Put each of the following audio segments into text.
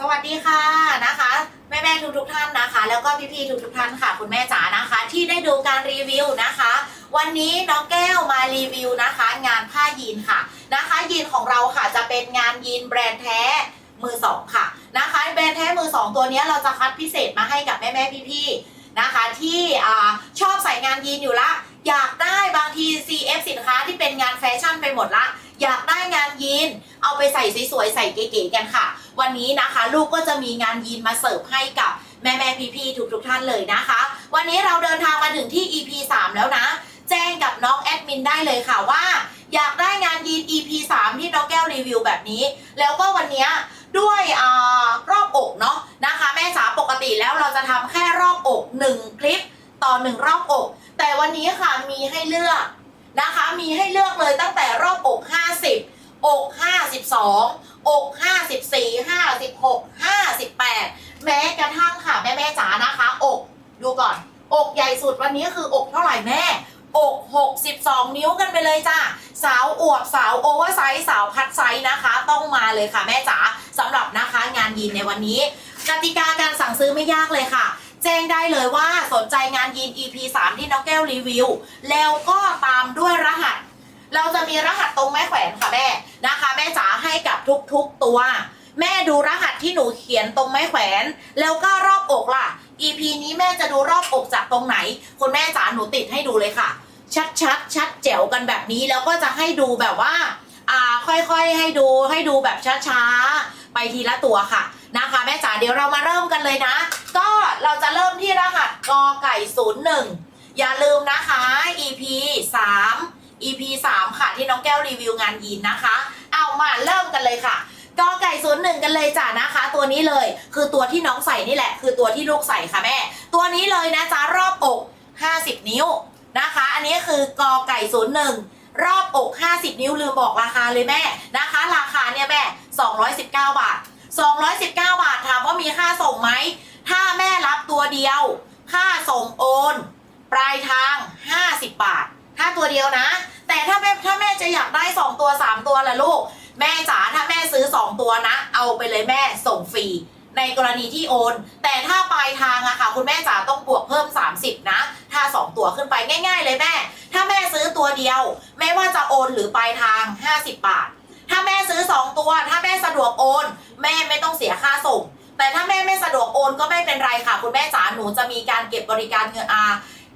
สวัสดีค่ะนะคะแม่แม่ทุกทุกท่านนะคะ แล้วก็พี่พี่ทุกทุกท่านค่ะ คุณแม่จ๋านะคะ ที่ได้ดูการรีวิวนะคะ วันนี้น้องแก้วมารีวิวนะคะ งานผ้ายีนค่ะนะคะ ยีนของเราค่ะจะเป็นงานยีนแบรนด์แท้มือสองค่ะนะคะแบรนด์แท้มือสองตัวนี้เราจะคัดพิเศษมาให้กับแม่แม่พี่พี่นะคะ ที่อชอบใส่งานยีนอยู่ละอยากได้บางที CF สินค้าที่เป็นงานแฟชั่นไปหมดละ อยากได้งานยีนเอาไปใส่สวยๆใส่เก๋ๆกันค่ะ วันนี้นะคะ ลูกก็จะมีงานยีนมาเสิร์ฟให้กับแม่แม่ๆพี่ๆทุกๆท่านเลยนะคะ วันนี้เราเดินทางมาถึงที่ EP 3 แล้วนะ แจ้งกับน้องแอดมินได้เลยค่ะว่า อยากได้งานยีน EP 3 ที่น้องแก้วรีวิวแบบนี้ แล้วก็วันนี้ด้วยอรอบอกเนาะนะคะ แม่จ๋าปกติแล้วเราจะทำแค่รอบอก 1 คลิปต่อ 1 รอบอก แต่วันนี้ค่ะมีให้เลือกนะคะ มีให้เลือกเลยตั้งแต่รอบอก 50 อก 52 อก54 56 58 แม้กระทั่งค่ะ แม่แม่จ๋านะคะ อกดูก่อน อกใหญ่สุดวันนี้คืออกเท่าไหร่แม่อก62 นิ้วกันไปเลยจ้าสาวอวบสาวโอเวอร์ไซส์สาวพัดไซส์นะคะ ต้องมาเลยค่ะแม่จ๋าสำหรับนะคะงานยีนในวันนี้กติกาการสั่งซื้อไม่ยากเลยค่ะ แจ้งได้เลยว่าสนใจงานยีน EP 3 ที่น้องแก้วรีวิว แล้วก็ตามด้วยรหัส เราจะมีรหัสตรงแม่แขวนค่ะแม่นะคะ แม่จ๋าให้กับทุกๆตัว แม่ดูรหัสที่หนูเขียนตรงแม่แขวน แล้วก็รอบอกล่ะ EP นี้แม่จะดูรอบอกจากตรงไหนคุณแม่จ๋าหนูติดให้ดูเลยค่ะ ชัดชัดๆชัดแจ๋วกันแบบนี้แล้วก็จะให้ดูแบบว่าอ่าค่อยๆให้ดูให้ดูแบบช้าๆไปทีละตัวค่ะนะคะ แม่จ๋าเดี๋ยวเรามาเริ่มกันเลยนะ ก็เราจะเริ่มที่รหัสกอไก่01อย่าลืมนะคะ EP 3 EP 3 ค่ะที่น้องแก้วรีวิวงานยีนนะคะ เอามาเริ่มกันเลยค่ะกอไก่01กันเลยจ้ะนะคะ ตัวนี้เลยคือตัวที่น้องใส่นี่แหละ คือตัวที่ลูกใส่ค่ะแม่ ตัวนี้เลยนะจ๊ะรอบอก 50 นิ้วนะคะ อันนี้คือกอไก่01รอบอก 50 นิ้วลืมบอกราคาเลยแม่นะคะ ราคาเนี่ยแม่ 219 บาท 219 บาทถามว่ามีค่าส่งไหมถ้าแม่รับตัวเดียว ค่าส่งโอน ปลายทาง 50 บาท ถ้าตัวเดียวนะ แต่ถ้าแม่ถ้าแม่จะอยากได้ 2 ตัว 3 ตัวละลูก แม่จ๋าถ้าแม่ซื้อ 2 ตัวนะ เอาไปเลยแม่ส่งฟรีในกรณีที่โอน แต่ถ้าปลายทางอะค่ะ คุณแม่จ๋าต้องบวกเพิ่ม 30 นะ ถ้า 2 ตัวขึ้นไปง่าย ๆ เลยแม่ ถ้าแม่ซื้อตัวเดียวไม่ว่าจะโอนหรือปลายทาง 50 บาท ถ้าแม่ซื้อ 2 ตัว ถ้าแม่สะดวกโอน แม่ไม่ต้องเสียค่าส่ง แต่ถ้าแม่ไม่สะดวกโอนก็ไม่เป็นไรค่ะ คุณแม่จ๋าหนูจะมีการเก็บบริการเงินอา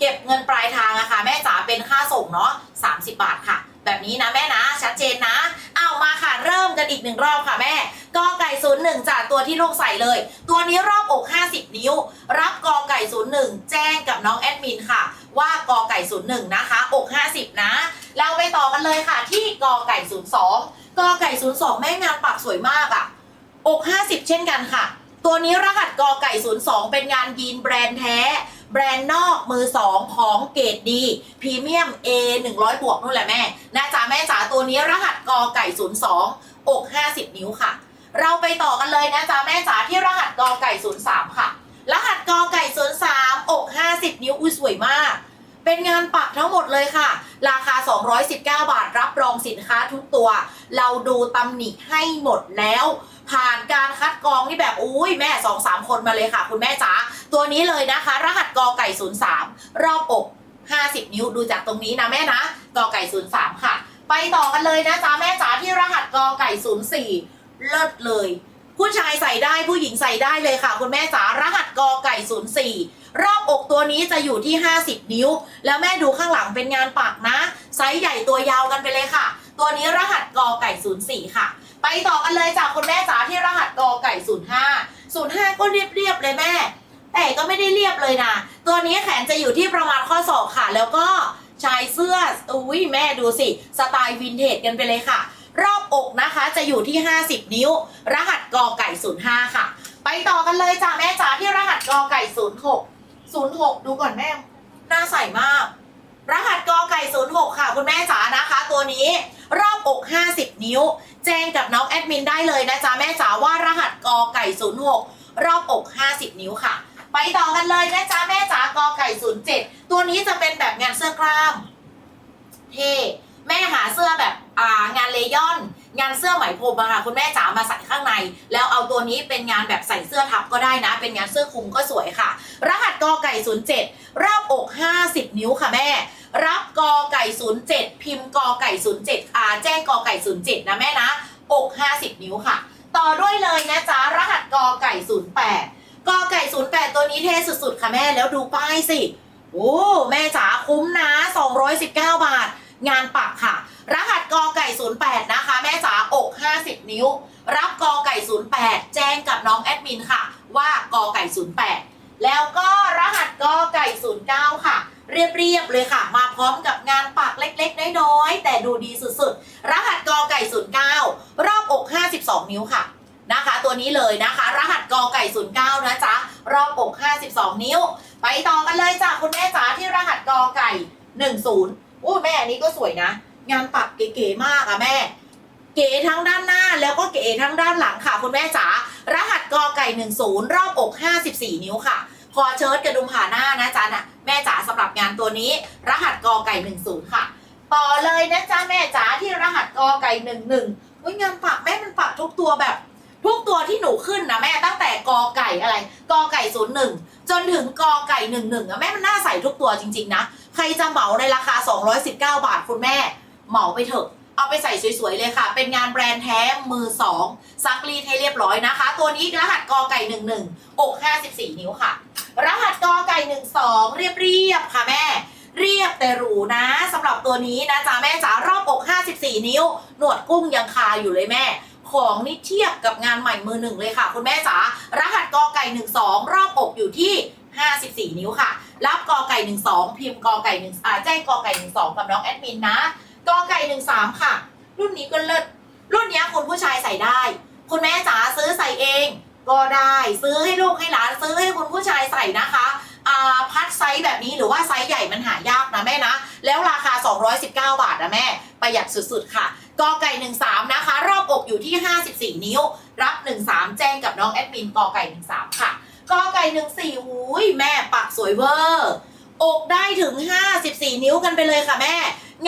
เก็บเงินปลายทางอะค่ะแม่จ๋าเป็นค่าส่งเนาะ30 บาทค่ะ แบบนี้นะแม่นะชัดเจนนะเอามาค่ะเริ่มกันอีกหนึ่งรอบค่ะแม่กอไก่ศูนย์หนึ่งจากตัวที่ลูกใส่เลย ตัวนี้รอบอก 50 นิ้ว รับกอไก่ศูนย์หนึ่งแจ้งกับน้องแอดมินค่ะ ว่ากอไก่ศูนย์หนึ่งนะคะ อก 50 นะ เราไปต่อกันเลยค่ะ ที่กอไก่ศูนย์สองกอไก่ศูนย์สองแม่งานปักสวยมากอะอก 50 เช่นกันค่ะ ตัวนี้รหัสกอไก่02เป็นงานยีนแบรนด์แท้ แบรนด์นอกมือ2ของเกรดดีพรีเมียม A 100 บวกนู่นแหละแม่นะจ๊ะแม่จ๋าตัวนี้รหัสกอไก่ 02 อก 50 นิ้วค่ะ เราไปต่อกันเลยนะจ๊ะแม่จ๋าที่รหัสกอไก่ 03 ค่ะ รหัสกอไก่ 03 อก 50 นิ้วอุ้ยสวยมาก เป็นงานปักทั้งหมดเลยค่ะ ราคา 219 บาทรับรองสินค้าทุกตัว เราดูตำหนิให้หมดแล้ว ผ่านการคัดกรองที่แบบอุ้ยแม่สองสามคนมาเลยค่ะ คุณแม่จ๋าตัวนี้เลยนะคะ รหัสกอไก่03รอบอก50นิ้วดูจากตรงนี้นะแม่นะกอไก่03ค่ะ ไปต่อกันเลยนะจ๊ะแม่จ๋าที่รหัสกอไก่04เลิศเลย ผู้ชายใส่ได้ผู้หญิงใส่ได้เลยค่ะ คุณแม่จ๋ารหัสกอไก่04รอบอกตัวนี้จะอยู่ที่ 50 นิ้ว แล้วแม่ดูข้างหลังเป็นงานปักนะ ไซส์ใหญ่ตัวยาวกันไปเลยค่ะ ตัวนี้รหัสกอไก่04 ค่ะ ไปต่อกันเลยจากคุณแม่จ๋าที่รหัสกอไก่ 05 05 ก็เรียบๆเลยแม่ แต่ก็ไม่ได้เรียบเลยนะ ตัวนี้แขนจะอยู่ที่ประมาณข้อศอกค่ะ แล้วก็ชายเสื้ออุ้ยแม่ดูสิ สไตล์วินเทจกันไปเลยค่ะ รอบอกนะคะจะอยู่ที่ 50 นิ้ว รหัสกอไก่ 05 ค่ะ ไปต่อกันเลยจ้าแม่จ๋าที่รหัสกอไก่ 06 06 ดูก่อนแม่น้าใส่มาก รหัสกอไก่ 06 ค่ะ คุณแม่จ๋านะคะ ตัวนี้รอบอก 50 นิ้ว แจ้งกับน้องแอดมินได้เลยนะจ๊ะแม่จ๋าว่ารหัสกอไก่06 รอบอก 50 นิ้วค่ะ ไปต่อกันเลยนะจ๊ะแม่จ๋ากอไก่07 ตัวนี้จะเป็นแบบงานเสื้อกล้ามเท่แม่หาเสื้อแบบอ่างานเลยอน งานเสื้อไหมพรมอะค่ะคุณแม่จ๋ามาใส่ข้างใน แล้วเอาตัวนี้เป็นงานแบบใส่เสื้อทับก็ได้นะ เป็นงานเสื้อคลุมก็สวยค่ะ รหัสกอไก่07 รอบอก 50 นิ้วค่ะแม่ รับกอไก่07พิมพ์กอไก่07อ่าแจ้งกอไก่07นะแม่นะอก50นิ้วค่ะ ต่อด้วยเลยนะจ๊ะรหัสกอไก่08กอไก่08ตัวนี้เท่สุดๆ ค่ะแม่แล้วดูป้ายสิโอ้แม่จ๋าคุ้มนะ219บาท งานปักค่ะ รหัสกอไก่08นะคะ แม่จ๋าอก50นิ้ว รับกอไก่08แจ้งกับน้องแอดมินค่ะ ว่ากอไก่08แล้วก็รหัสกอไก่09ค่ะ เรียบๆเลยค่ะ มาพร้อมกับงานปักเล็กๆ น้อยๆ แต่ดูดีสุดๆ รหัสกอไก่09รอบอก 52 นิ้วค่ะนะคะ ตัวนี้เลยนะคะ รหัสกอไก่09นะจ๊ะรอบอก 52 นิ้ว ไปต่อกันเลยจ้ะคุณแม่จ๋าที่รหัสกอไก่ 10อู้แม่อันนี้ก็สวยนะ งานปักเก๋ๆมากอะแม่ เก๋ทั้งด้านหน้าแล้วก็เก๋ทั้งด้านหลังค่ะ คุณแม่จ๋ารหัสกอไก่ 10 รอบอก 54 นิ้วค่ะ พอเชิ้ตกระดุมผ่าหน้านะจ๊ะน่ะแม่จ๋าสำหรับงานตัวนี้ รหัสกอไก่10ค่ะ ต่อเลยนะจ๊ะแม่จ๋าที่รหัสกอไก่11อุ้ยงานปักแม่มันปักทุกตัวแบบ ทุกตัวที่หนูขึ้นนะแม่ตั้งแต่กอไก่อะไรกอไก่01จนถึงกอไก่11อะแม่มันน่าใส่ทุกตัวจริง ๆ นะ ใครจะเหมาในราคา 219 บาทคุณแม่ เหมาไปเถอะเอาไปใส่สวยๆเลยค่ะ เป็นงานแบรนด์แท้มือ2ซักรีดให้เรียบร้อยนะคะ ตัวนี้รหัสกอไก่11อก54 นิ้วค่ะ รหัสกอไก่12เรียบๆค่ะแม่ เรียบแต่หรูนะสำหรับตัวนี้นะจ๊ะแม่จ๋ารอบอก 54 นิ้ว หนวดกุ้งยังคาอยู่เลยแม่ ของนี่เทียบกับงานใหม่มือหนึ่งเลยค่ะ คุณแม่จ๋ารหัสกอไก่12รอบอกอยู่ที่54 นิ้วค่ะ รับกอไก่ 12 พิมพ์กอไก่1อ่าแจ้งกอไก่ 12 กับน้องแอดมินนะ กอไก่ 13 ค่ะ รุ่นนี้ก็เลิศ รุ่นนี้คุณผู้ชายใส่ได้ คุณแม่จ๋า ก็ได้ซื้อให้ลูกให้หลานซื้อให้คุณผู้ชายใส่นะคะอ่าพัดไซส์แบบนี้หรือว่าไซส์ใหญ่มันหายากนะแม่นะ แล้วราคา 219 บาทนะแม่ ประหยัดสุดๆค่ะกอไก่13 นะคะ รอบอกอยู่ที่ 54 นิ้ว รับ 13 แจ้งกับน้องแอดมินกอไก่13 ค่ะกอไก่14หูยแม่ปักสวยเวอร์ อกได้ถึง 54 นิ้วกันไปเลยค่ะแม่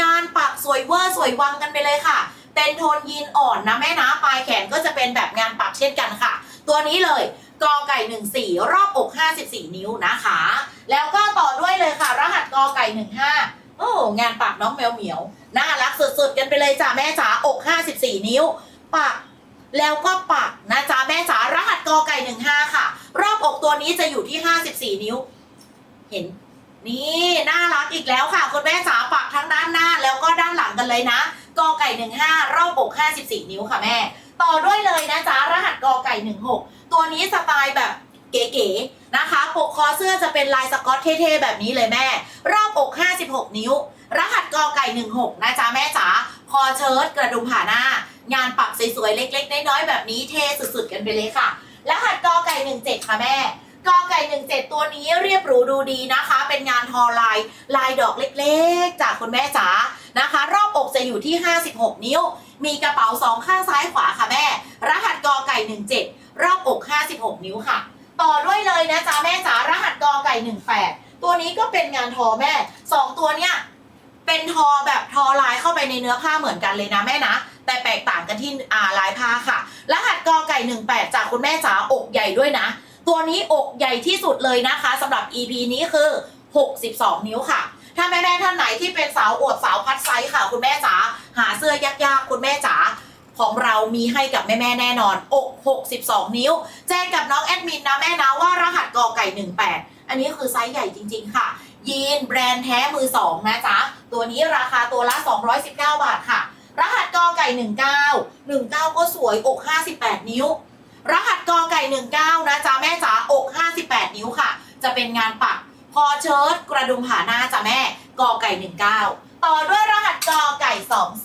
งานปักสวยเวอร์สวยวังกันไปเลยค่ะ เป็นโทนยีนอ่อนนะแม่นะปลายแขนก็จะเป็นแบบงานปักเช่นกันค่ะ ตัวนี้เลยกอไก่ 14 รอบอก 54 นิ้วนะคะ แล้วก็ต่อด้วยเลยค่ะ รหัสกอไก่ 15 โอ้งานปักน้องแมวเหมียว น่ารักสุดๆ กันไปเลยจ้ะแม่จ๋าอก 54 นิ้วปักแล้วก็ปักนะจ๊ะแม่จ๋ารหัสกอไก่ 15 ค่ะ รอบอกตัวนี้จะอยู่ที่ 54 นิ้ว เห็น นี่น่ารักอีกแล้วค่ะ คุณแม่จ๋าปักทั้งด้านหน้าแล้วก็ด้านหลังกันเลยนะกอไก่ 15 รอบอก 54 นิ้วค่ะแม่ ต่อด้วยเลยนะจ๊ะร กอไก่16 ตัวนี้สไตล์แบบเก๋ๆนะคะ ปกคอเสื้อจะเป็นลายสกอตเท่ๆแบบนี้เลยแม่ รอบอก 56 นิ้ว รหัสกอไก่ 16 นะจ๊ะแม่จ๋า คอเชิ้ตกระดุมผ่าหน้า งานปักสวยๆ เล็กๆ น้อยๆ แบบนี้เท่สุดๆ กันไปเลยค่ะ รหัสกอไก่ 17 ค่ะแม่กอไก่ 17 ตัวนี้เรียบหรูดูดีนะคะ เป็นงานทอลาย ลายดอกเล็กๆ จากคุณแม่จ๋า นะคะ รอบอกจะอยู่ที่ 56 นิ้ว มีกระเป๋าสองข้างซ้ายขวาค่ะแม่ รหัสกอไก่ 17 รอบอก 56 นิ้วค่ะ ต่อด้วยเลยนะจ๊ะแม่จ๋ารหัสกอไก่ 18 ตัวนี้ก็เป็นงานทอแม่ 2 ตัวเนี้ยเป็นทอแบบทอลายเข้าไปในเนื้อผ้าเหมือนกันเลยนะแม่นะแต่แตกต่างกันที่อ่าลายผ้าค่ะ รหัสกอไก่ 18 จากคุณแม่จ๋าอกใหญ่ด้วยนะ ตัวนี้อกใหญ่ที่สุดเลยนะคะสำหรับ EP นี้คือ 62 นิ้วค่ะ ถ้าแม่ๆท่านไหนที่เป็นสาวอวดสาวพัดไซส์ค่ะ คุณแม่จ๋าหาเสื้อยากๆคุณแม่จ๋าของเรามีให้กับแม่ๆแน่นอนอก62 นิ้ว แจ้งกับน้องแอดมินนะแม่นะว่ารหัสกอไก่ 18 อันนี้คือไซส์ใหญ่จริง ๆ ค่ะ ยีนแบรนด์แท้มือ2นะจ๊ะ ตัวนี้ราคาตัวละ 219 บาทค่ะ รหัสกอไก่ 19 19 ก็สวยอก 58 นิ้ว รหัสกอไก่ 19 นะจ๊ะ แม่จ๋าอก 58 นิ้วค่ะ จะเป็นงานปัก พอเชิ้ตกระดุมผ่าหน้าจ้ะแม่กอไก่ 19 ต่อด้วยรหัสกอไก่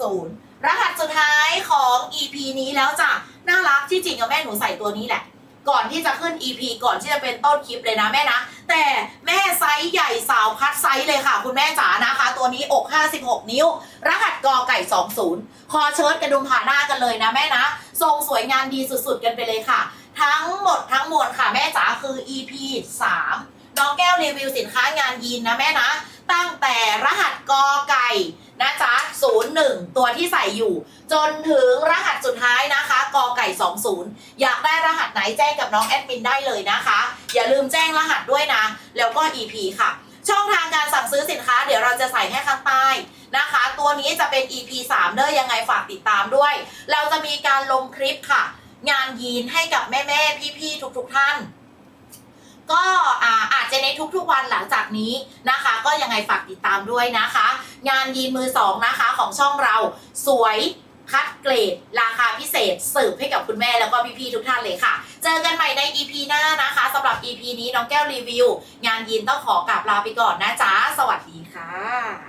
20 รหัสสุดท้ายของ EP นี้แล้วจ้ะน่ารักที่จริงกับแม่หนูใส่ตัวนี้แหละ ก่อนที่จะขึ้น EP ก่อนที่จะเป็นต้นคลิปเลยนะแม่นะ แต่แม่ไซส์ใหญ่สาวพัดไซส์เลยค่ะ คุณแม่จ๋านะคะ ตัวนี้อก 56 นิ้ว รหัสกอไก่ 20 คอเชิ้ตกระดุมผ่าหน้ากันเลยนะแม่นะ ทรงสวยงามดีสุดๆกันไปเลยค่ะ ทั้งหมดทั้งมวลค่ะแม่จ๋าคือ EP 3 น้องแก้วรีวิวสินค้างานยีนนะแม่นะ ตั้งแต่รหัสกอไก่นะจ๊ะ01 ตัวที่ใส่อยู่ จนถึงรหัสสุดท้ายนะคะกอไก่ 20 อยากได้รหัสไหนแจ้งกับน้องแอดมินได้เลยนะคะ อย่าลืมแจ้งรหัสด้วยนะ แล้วก็ EP ค่ะ ช่องทางการสั่งซื้อสินค้าเดี๋ยวเราจะใส่ให้ข้างใต้นะคะ ตัวนี้จะเป็น EP 3เด้อยังไงฝากติดตามด้วย เราจะมีการลงคลิปค่ะ งานยีนให้กับแม่ๆพี่ๆทุกๆท่าน ก็อาจจะในทุกๆวันหลังจากนี้นะคะ ก็ยังไงฝากติดตามด้วยนะคะ งานยีนมือสองนะคะของช่องเราสวยคัดเกรด ราคาพิเศษเสิร์ฟให้กับคุณแม่แล้วก็พี่ๆทุกท่านเลยค่ะ เจอกันใหม่ใน EP หน้านะคะสำหรับ EP นี้น้องแก้วรีวิว งานยีนต้องขอกราบลาไปก่อนนะจ๊ะ สวัสดีค่ะ